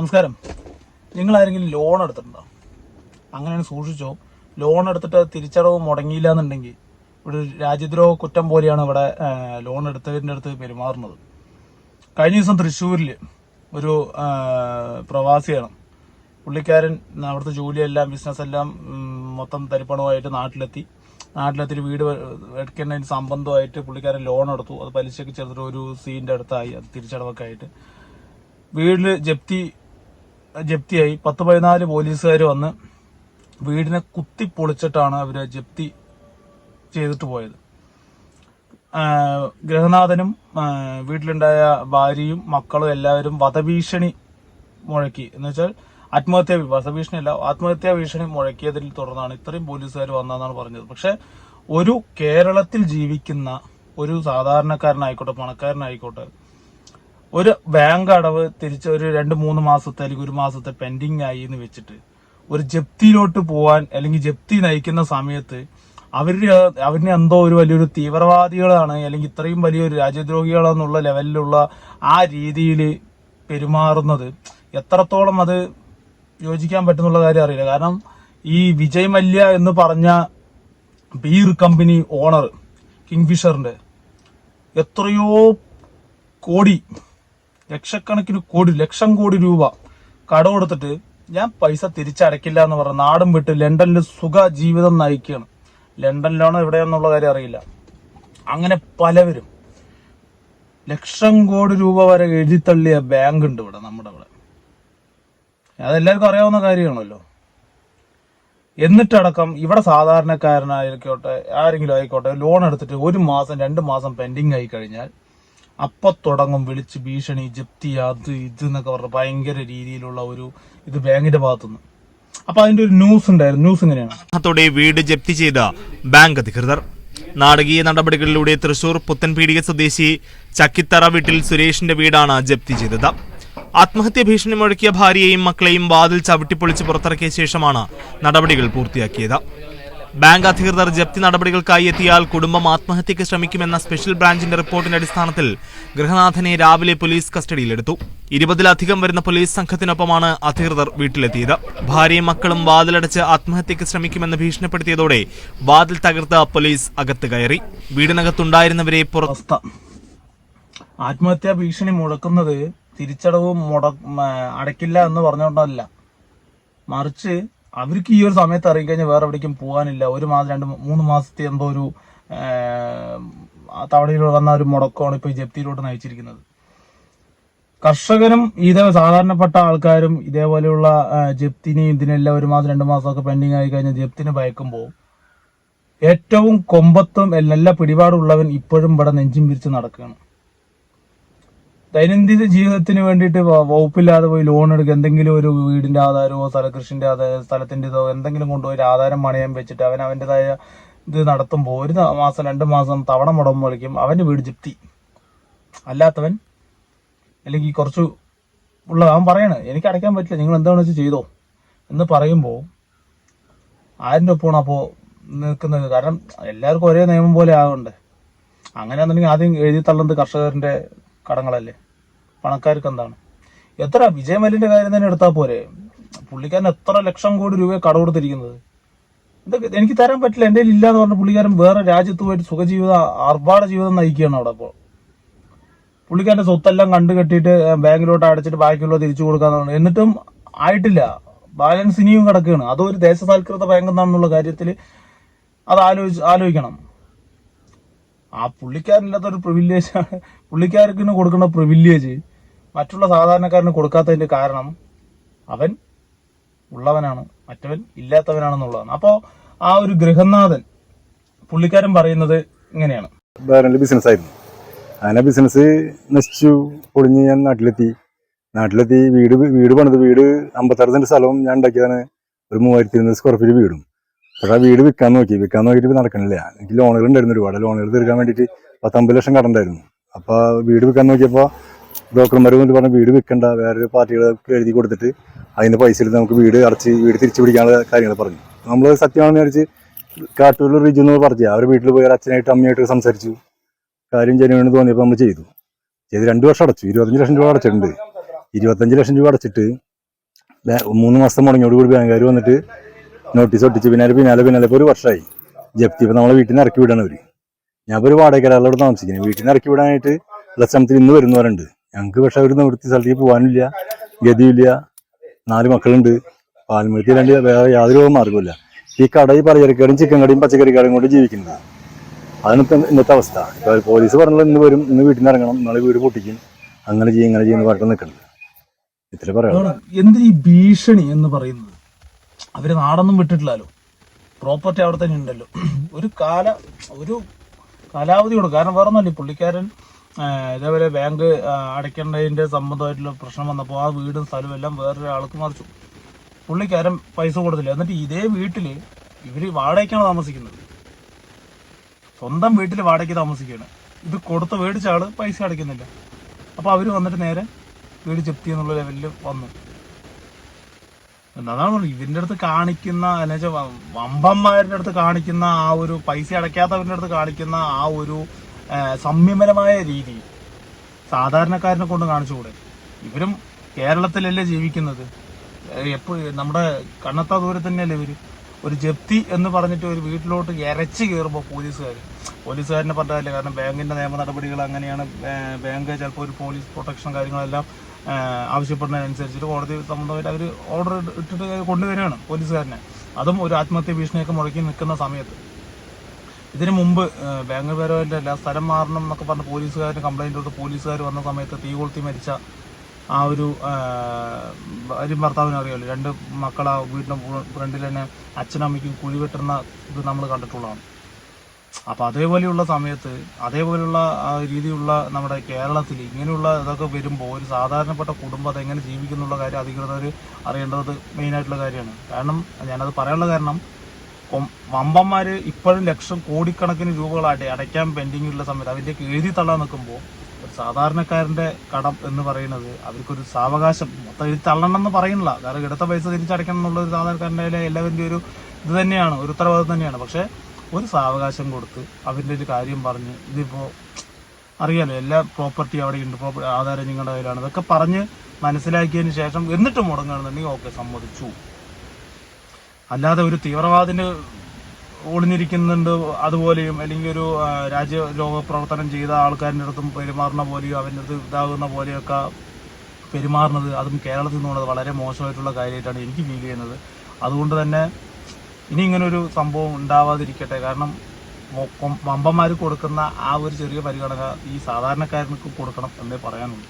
നമസ്കാരം. നിങ്ങൾ ആരെങ്കിലും ലോൺ എടുത്തിട്ടുണ്ടോ? അങ്ങനെയാണ് സൂക്ഷിച്ചോ. ലോൺ എടുത്തിട്ട് തിരിച്ചടവ് മുടങ്ങിയില്ല എന്നുണ്ടെങ്കിൽ ഇവിടെ രാജ്യദ്രോഹ കുറ്റം പോലെയാണ് ഇവിടെ ലോൺ എടുത്തവരിന്റെ അടുത്ത് പെരുമാറുന്നത്. കഴിഞ്ഞ ദിവസം തൃശ്ശൂരിൽ ഒരു പ്രവാസിയാണ്. പുള്ളിക്കാരൻ അവിടുത്തെ ജോലിയെല്ലാം ബിസിനസ്സെല്ലാം മൊത്തം തരിപ്പണമായിട്ട് നാട്ടിലെത്തി. നാട്ടിലെത്തി വീട് എടുക്കുന്നതിന് സംബന്ധമായിട്ട് പുള്ളിക്കാരൻ ലോൺ എടുത്തു. അത് പലിശയ്ക്ക് ചെറുതൊരു ഒരു സീന്റെ അടുത്തായി. അത് തിരിച്ചടവൊക്കെ ആയിട്ട്. വീട്ടിൽ ജപ്തി ജപ്തിയായി. പത്ത് പതിനാല് പോലീസുകാർ വന്ന് വീടിനെ കുത്തി പൊളിച്ചിട്ടാണ് അവർ ജപ്തി ചെയ്തിട്ട് പോയത്. ഗൃഹനാഥനും വീട്ടിലുണ്ടായ ഭാര്യയും മക്കളും എല്ലാവരും വധഭീഷണി മുഴക്കി. എന്ന് വെച്ചാൽ ആത്മഹത്യ വധഭീഷണി അല്ല ആത്മഹത്യാ ഭീഷണി മുഴക്കിയതിൽ തുടർന്നാണ് ഇത്രയും പോലീസുകാർ വന്നതെന്നാണ് പറഞ്ഞത്. പക്ഷെ ഒരു കേരളത്തിൽ ജീവിക്കുന്ന ഒരു സാധാരണക്കാരനായിക്കോട്ടെ പണക്കാരനായിക്കോട്ടെ ഒരു ബാങ്ക് അടവ് തിരിച്ച് ഒരു രണ്ട് മൂന്ന് മാസത്തെ അല്ലെങ്കിൽ ഒരു മാസത്തെ പെൻഡിങ് ആയി എന്ന് വെച്ചിട്ട് ഒരു ജപ്തിയിലോട്ട് പോവാൻ അല്ലെങ്കിൽ ജപ്തി നയിക്കുന്ന സമയത്ത് അവർ അവരിനെ എന്തോ ഒരു വലിയൊരു തീവ്രവാദികളാണ് അല്ലെങ്കിൽ ഇത്രയും വലിയൊരു രാജ്യദ്രോഹികളെന്നുള്ള ലെവലിലുള്ള ആ രീതിയിൽ പെരുമാറുന്നത്. എത്രത്തോളം അത് യോജിക്കാൻ പറ്റുന്നുള്ള കാര്യം അറിയില്ല. കാരണം ഈ വിജയ് മല്യ എന്ന് പറഞ്ഞ ബീർ കമ്പനി ഓണർ കിങ്ഫിഷറിന്റെ എത്രയോ കോടി ലക്ഷക്കണക്കിന് കോടി ലക്ഷം കോടി രൂപ കടം കൊടുത്തിട്ട് ഞാൻ പൈസ തിരിച്ചടയ്ക്കില്ല എന്ന് പറഞ്ഞ നാടും വിട്ട് ലണ്ടനിൽ സുഖ ജീവിതം നയിക്കുകയാണ്. ലണ്ടനിലാണോ എവിടെയാണെന്നുള്ള കാര്യം അറിയില്ല. അങ്ങനെ പലവരും ലക്ഷം കോടി രൂപ വരെ എഴുതിത്തള്ളിയ ബാങ്ക് ഉണ്ട് ഇവിടെ നമ്മുടെ ഇവിടെ. അതെല്ലാവർക്കും അറിയാവുന്ന കാര്യമാണല്ലോ. എന്നിട്ടടക്കം ഇവിടെ സാധാരണക്കാരനായിരിക്കോട്ടെ ആരെങ്കിലും ആയിക്കോട്ടെ ലോൺ എടുത്തിട്ട് ഒരു മാസം രണ്ട് മാസം പെൻഡിങ് ആയി കഴിഞ്ഞാൽ അപ്പൊ തുടങ്ങും വിളിച്ച് ഭീഷണി ജപ്തി അത് ഇത് എന്നൊക്കെ പറഞ്ഞ ഭയങ്കര രീതിയിലുള്ള ഒരു ഇത് ബാങ്കിന്റെ ഭാഗത്തുനിന്ന്. അപ്പൊ അതിന്റെ ഒരു ന്യൂസ് ഉണ്ടായിരുന്നു. ന്യൂസ് ഇങ്ങനെയാണ്. വീട് ജപ്തി ചെയ്ത ബാങ്ക് അധികൃതർ. നാടകീയ നടപടികളിലൂടെ തൃശൂർ പുത്തൻപീടിക സ്വദേശി ചക്കിത്തറ വീട്ടിൽ സുരേഷിന്റെ വീടാണ് ജപ്തി ചെയ്തത്. ആത്മഹത്യ ഭീഷണി മുഴക്കിയ ഭാര്യയെയും മക്കളെയും വാതിൽ ചവിട്ടിപ്പൊളിച്ച് പുറത്തിറക്കിയ ശേഷമാണ് നടപടികൾ പൂർത്തിയാക്കിയത്. ബാങ്ക് അധികൃതർ ജപ്തി നടപടികൾക്കായി എത്തിയാൽ കുടുംബം ആത്മഹത്യയ്ക്ക് ശ്രമിക്കുമെന്ന സ്പെഷ്യൽ ബ്രാഞ്ചിന്റെ റിപ്പോർട്ടിന്റെ അടിസ്ഥാനത്തിൽ ഗൃഹനാഥനെ രാവിലെ പോലീസ് കസ്റ്റഡിയിലെടുത്തു. ഇരുപതിലധികം വരുന്ന പോലീസ് സംഘത്തിനൊപ്പമാണ് അധികൃതർ വീട്ടിലെത്തിയത്. ഭാര്യയും മക്കളും വാതിലടച്ച് ആത്മഹത്യക്ക് ശ്രമിക്കുമെന്ന് ഭീഷണിപ്പെടുത്തിയതോടെ വാതിൽ തകർത്ത് പോലീസ് അകത്ത് കയറി. വീടിനകത്തുണ്ടായിരുന്നവരെ പുറത്ത് ആത്മഹത്യാ ഭീഷണി മുഴക്കുന്നത് തിരിച്ചടവ് മുട അടയ്ക്കില്ല എന്ന് പറഞ്ഞുകൊണ്ടല്ല. മറിച്ച് അവർക്ക് ഈ ഒരു സമയത്ത് അറിയിക്കഴിഞ്ഞാൽ വേറെ എവിടേക്കും പോകാനില്ല. ഒരു മാസം രണ്ട് മൂന്ന് മാസത്തെ എന്തോ ഒരു തവണയിൽ വന്ന ഒരു മുടക്കമാണ് ഇപ്പോൾ ജപ്തിയിലോട്ട് നയിച്ചിരിക്കുന്നത്. കർഷകനും ഇതേ സാധാരണപ്പെട്ട ആൾക്കാരും ഇതേപോലെയുള്ള ജപ്തിന് ഇതിനെല്ലാം ഒരു മാസം രണ്ട് മാസമൊക്കെ പെൻഡിങ് ആയി കഴിഞ്ഞാൽ ജപ്തിന് ഭയക്കുമ്പോൾ ഏറ്റവും കൊമ്പത്തും നല്ല പിടിപാടുള്ളവൻ ഇപ്പോഴും ഇവിടെ നെഞ്ചും പിരിച്ച് നടക്കുകയാണ്. ദൈനംദിന ജീവിതത്തിന് വേണ്ടിയിട്ട് വകുപ്പില്ലാതെ പോയി ലോൺ എടുക്കുക എന്തെങ്കിലും ഒരു വീടിന്റെ ആധാരമോ സ്ഥലകൃഷിന്റെ ആധാരം സ്ഥലത്തിന്റെതോ എന്തെങ്കിലും കൊണ്ടുപോയി ആധാരം പണയം വെച്ചിട്ട് അവൻ അവന്റെതായ ഇത് നടത്തുമ്പോൾ ഒരു മാസം രണ്ട് മാസം തവണ മുടമ്പ് കളിക്കും അവന്റെ വീട് ജപ്തി. അല്ലാത്തവൻ അല്ലെങ്കിൽ കുറച്ച് ഉള്ള അവൻ പറയണ എനിക്ക് അടയ്ക്കാൻ പറ്റില്ല നിങ്ങൾ എന്താണെന്ന് വെച്ചാൽ ചെയ്തോ. എന്ന് പറയുമ്പോൾ ആരിന്റെ ഒപ്പമാണ് അപ്പോൾ നിൽക്കുന്നത്? കാരണം എല്ലാവർക്കും ഒരേ നിയമം പോലെ ആവുന്നുണ്ട് അങ്ങനെയാണെന്നുണ്ടെങ്കിൽ ആദ്യം എഴുതി തള്ളുന്നത് കർഷകരുടെ കടങ്ങളല്ലേ? പണക്കാർക്ക് എന്താണ് എത്ര വിജയമല്ലിന്റെ കാര്യം തന്നെ എടുത്താൽ പോരെ. പുള്ളിക്കാരൻ എത്ര ലക്ഷം കോടി രൂപ കട കൊടുത്തിരിക്കുന്നത്? ഇതൊക്കെ എനിക്ക് തരാൻ പറ്റില്ല. എന്റെ ഇല്ല എന്ന് പറഞ്ഞ പുള്ളിക്കാരൻ വേറെ രാജ്യത്ത് പോയിട്ട് സുഖജീവിതം ആർഭാട ജീവിതം നയിക്കുകയാണ് അവിടെ അപ്പോൾ. പുള്ളിക്കാരന്റെ സ്വത്തെല്ലാം കണ്ടു കെട്ടിയിട്ട് ബാങ്കിലോട്ട് അടച്ചിട്ട് ബാക്കിയുള്ളത് തിരിച്ചു കൊടുക്കാന്നാണ്. എന്നിട്ടും ആയിട്ടില്ല. ബാലൻസ് ഇനിയും കിടക്കുകയാണ്. അതൊരു ദേശസാൽകൃത ബാങ്ക് എന്നാണെന്നുള്ള കാര്യത്തിൽ അത് ആലോചിച്ച് ആലോചിക്കണം. ആ പുള്ളിക്കാരനില്ലാത്തൊരു പ്രിവില്ലേജ് ആണ്. കൊടുക്കുന്ന പ്രിവില്ലേജ് മറ്റുള്ള സാധാരണക്കാരന് കൊടുക്കാത്തതിന്റെ കാരണം അവൻ ഉള്ളവനാണ് മറ്റവൻ ഇല്ലാത്തവനാണെന്നുള്ളതാണ്. അപ്പോൾ ആ ഒരു ഗൃഹനാഥൻ പുള്ളിക്കാരൻ പറയുന്നത് ഇങ്ങനെയാണ്. ബിസിനസ് ആയിരുന്നു. അങ്ങനെ ബിസിനസ് നശിച്ചു പൊളിഞ്ഞ് ഞാൻ നാട്ടിലെത്തി. നാട്ടിലെത്തി വീട് വീട് പണിത് വീട് അമ്പത്താറ് സെന്റ് സ്ഥലവും ഞാൻ ഉണ്ടാക്കിയതാണ്. ഒരു മൂവായിരത്തി ഇരുന്നൂറ് സ്ക്വയർ ഫീറ്റ് വീടും. ആ വീട് വിൽക്കാൻ നോക്കി. വിൽക്കാൻ നോക്കിയിട്ട് ഇപ്പൊ നടക്കണില്ല. എനിക്ക് ലോണുകൾ ഉണ്ടായിരുന്നു ഒരുപാട്. ലോണുകൾ തീർക്കാൻ വേണ്ടിയിട്ട് പത്തമ്പത് ലക്ഷം കടണ്ടായിരുന്നു. അപ്പൊ വീട് വിൽക്കാൻ നോക്കിയപ്പോൾ ബ്രോക്കർമാർ വന്നിട്ട് പറഞ്ഞ വീട് വിൽക്കണ്ട. വേറൊരു പാർട്ടികൾക്ക് എഴുതി കൊടുത്തിട്ട് അതിന്റെ പൈസ എടുത്ത് നമുക്ക് വീട് അടച്ച് വീട് തിരിച്ചു പിടിക്കാനുള്ള കാര്യങ്ങൾ പറഞ്ഞു. നമ്മൾ സത്യമാണെന്ന് വിചാരിച്ച് കാട്ടൂരിൽ റിജു എന്ന് പറഞ്ഞു അവർ വീട്ടിൽ പോയി അച്ഛനായിട്ട് അമ്മയായിട്ട് സംസാരിച്ചു. കാര്യം ജനുവിന് തോന്നിയപ്പോൾ നമ്മൾ ചെയ്തു. ചെയ്ത് രണ്ടു വർഷം അടച്ചു. ഇരുപത്തഞ്ച് ലക്ഷം രൂപ അടച്ചിട്ടുണ്ട്. ഇരുപത്തഞ്ച് ലക്ഷം രൂപ അടച്ചിട്ട് മൂന്ന് മാസം മുടങ്ങിയോട് കൂടി ബാങ്കുകാർ വന്നിട്ട് നോട്ടീസ് ഒട്ടിച്ച് പിന്നാലെ പിന്നാലെ പിന്നാലെ ഇപ്പോൾ ഒരു വർഷമായി ജപ്തി ഇപ്പം നമ്മളെ വീട്ടിൽ നിന്ന് ഇറക്കി വിടാണ് അവർ ഞാൻ ഇപ്പോൾ ഒരു വാടകരാളോട് താമസിക്കുന്നത് വീട്ടിൽ നിന്ന് ഇറക്കി വിടാനായിട്ട് ഉള്ള ശ്രമത്തിൽ ഇന്ന് വരുന്നവരുണ്ട്. ഞങ്ങൾക്ക് പക്ഷേ അവർ നിവൃത്തി സ്ഥലത്തേക്ക് പോകാനില്ല. ഗതിയില്ല. നാല് മക്കളുണ്ട്. പാൽമൃത്തി രണ്ട് വേറെ യാതൊരു മാർഗമില്ല ഈ കട ഈ പലചരക്കടയും ചിക്കൻ കടയും പച്ചക്കറി കടയും കൊണ്ട് ജീവിക്കുന്നത്. അതാണ് ഇപ്പം ഇന്നത്തെ അവസ്ഥ. ഇപ്പോൾ പോലീസ് പറഞ്ഞത് ഇന്ന് വരും ഇന്ന് വീട്ടിൽ നിന്ന് ഇറങ്ങണം നാളെ വീട് പൊട്ടിക്കും. അങ്ങനെ ചെയ്യും ഇങ്ങനെ ചെയ്യുന്ന പറഞ്ഞിട്ട് നിൽക്കുന്നത് ഇത്ര പറയാം എന്ത് ഈ ഭീഷണി എന്ന് പറയുന്നത്? അവർ നാടൊന്നും വിട്ടിട്ടില്ലല്ലോ. പ്രോപ്പർട്ടി അവിടെ തന്നെ ഉണ്ടല്ലോ. ഒരു കാല ഒരു കാലാവധി കൊടുക്കും. കാരണം വേറെ ഒന്നല്ലേ പുള്ളിക്കാരൻ ഇതേപോലെ ബാങ്ക് അടയ്ക്കേണ്ടതിന്റെ സംബന്ധമായിട്ടുള്ള പ്രശ്നം വന്നപ്പോൾ ആ വീടും സ്ഥലവും എല്ലാം വേറൊരാൾക്ക് മറിച്ചു. പുള്ളിക്കാരൻ പൈസ കൊടുത്തില്ല. എന്നിട്ട് ഇതേ വീട്ടിൽ ഇവർ വാടകയ്ക്കാണ് താമസിക്കുന്നത്. സ്വന്തം വീട്ടിൽ വാടകയ്ക്ക് താമസിക്കുകയാണ്. ഇത് കൊടുത്ത് മേടിച്ച ആൾ പൈസ അടയ്ക്കുന്നില്ല. അപ്പോൾ അവർ വന്നിട്ട് നേരെ വീട് ചെപ്തി എന്നുള്ള ലെവലിൽ വന്നു. അതാണ് പറഞ്ഞത്. ഇവന്റെ അടുത്ത് കാണിക്കുന്ന എന്നുവെച്ചാൽ വമ്പന്മാരുടെ അടുത്ത് കാണിക്കുന്ന ആ ഒരു പൈസ അടയ്ക്കാത്തവരുടെ അടുത്ത് കാണിക്കുന്ന ആ ഒരു സംയമനമായ രീതി സാധാരണക്കാരനെ കൊണ്ട് കാണിച്ചുകൂടെ? ഇവരും കേരളത്തിലല്ലേ ജീവിക്കുന്നത്? എപ്പോഴും നമ്മുടെ കണ്ണത്താ ദൂരെ തന്നെയല്ലേ ഇവർ? ഒരു ജപ്തി എന്ന് പറഞ്ഞിട്ട് ഒരു വീട്ടിലോട്ട് ഇരച്ച് കയറുമ്പോൾ പോലീസുകാർ പോലീസുകാരനെ പറഞ്ഞതല്ലേ കാരണം ബാങ്കിന്റെ നിയമ നടപടികൾ അങ്ങനെയാണ് ബാങ്ക് ചിലപ്പോൾ ഒരു പോലീസ് പ്രൊട്ടക്ഷൻ കാര്യങ്ങളെല്ലാം ആവശ്യപ്പെടുന്നതിനനുസരിച്ചിട്ട് കോടതി സംബന്ധമായിട്ട് അവർ ഓർഡർ ഇട്ടിട്ട് കൊണ്ടുവരികയാണ് പോലീസുകാരനെ. അതും ഒരു ആത്മഹത്യ ഭീഷണിയൊക്കെ മുഴക്കി നിൽക്കുന്ന സമയത്ത്. ഇതിനു മുമ്പ് പരമായിട്ട് എല്ലാ സ്ഥലം മാറണം എന്നൊക്കെ പറഞ്ഞ് പോലീസുകാരന് കംപ്ലൈന്റ് കൊടുത്ത് പോലീസുകാർ വന്ന സമയത്ത് തീ കൊളുത്തി മരിച്ച ആ ഒരു ഭാര്യ ഭർത്താവിനെ അറിയാമല്ലോ രണ്ട് മക്കളാ വീട്ടിലും ഫ്രണ്ടിൽ തന്നെ അച്ഛനമ്മയ്ക്കും കുഴി വെട്ടുന്ന ഇത് നമ്മൾ കണ്ടിട്ടുള്ളതാണ്. അപ്പൊ അതേപോലെയുള്ള സമയത്ത് അതേപോലെയുള്ള ആ രീതിയിലുള്ള നമ്മുടെ കേരളത്തിൽ ഇങ്ങനെയുള്ള ഇതൊക്കെ വരുമ്പോൾ ഒരു സാധാരണപ്പെട്ട കുടുംബം അതെങ്ങനെ ജീവിക്കുന്നുള്ള കാര്യം അധികൃതർ അറിയേണ്ടത് മെയിനായിട്ടുള്ള കാര്യമാണ്. കാരണം ഞാനത് പറയാനുള്ള കാരണം വമ്പന്മാർ ഇപ്പോഴും ലക്ഷം കോടിക്കണക്കിന് രൂപകൾ അട അടയ്ക്കാൻ പെൻഡിങ് ഉള്ള സമയത്ത് അതിലേക്ക് എഴുതി തള്ളാൻ നിൽക്കുമ്പോൾ ഒരു സാധാരണക്കാരന്റെ കടം എന്ന് പറയുന്നത് അവർക്കൊരു സാവകാശം മൊത്തം എഴുതി തള്ളണം എന്ന് പറയുന്നില്ല. കാരണം എടുത്ത പൈസ തിരിച്ചടയ്ക്കണം എന്നുള്ള ഒരു സാധാരണക്കാരന്റെ എല്ലാവരുടെ ഒരു ഇത് തന്നെയാണ് ഒരു ഉത്തരവാദിത്വം തന്നെയാണ്. പക്ഷെ ഒരു സാവകാശം കൊടുത്ത് അവരുടെ ഒരു കാര്യം പറഞ്ഞ് ഇതിപ്പോ അറിയാലോ എല്ലാ പ്രോപ്പർട്ടി അവിടെ ഉണ്ട് പ്രോപ്പർട്ടി ആധാരം നിങ്ങളുടെ കയ്യിലാണ്. ഇതൊക്കെ പറഞ്ഞ് മനസ്സിലാക്കിയതിന് ശേഷം എന്നിട്ട് മുടങ്ങുകയാണെന്നുണ്ടെങ്കിൽ ഓക്കെ സമ്മതിച്ചു. അല്ലാതെ ഒരു തീവ്രവാദിന് ഒളിഞ്ഞിരിക്കുന്നുണ്ട് അതുപോലെയും അല്ലെങ്കിൽ ഒരു രാജ്യ രാജ്യദ്രോഹ പ്രവർത്തനം ചെയ്ത ആൾക്കാരുടെ അടുത്തും പെരുമാറുന്ന പോലെയോ അവന്റെ അടുത്ത് ഇതാകുന്ന പോലെയൊക്കെ പെരുമാറുന്നത് അതും കേരളത്തിൽ നിന്നുള്ളത് വളരെ മോശമായിട്ടുള്ള കാര്യമായിട്ടാണ് എനിക്ക് ഫീൽ ചെയ്യുന്നത്. അതുകൊണ്ട് തന്നെ ഇനി ഇങ്ങനൊരു സംഭവം ഉണ്ടാവാതിരിക്കട്ടെ. കാരണം വമ്പന്മാർ കൊടുക്കുന്ന ആ ഒരു ചെറിയ പരിഗണന ഈ സാധാരണക്കാരർക്ക് കൊടുക്കണം എന്നേ പറയാനുള്ളൂ.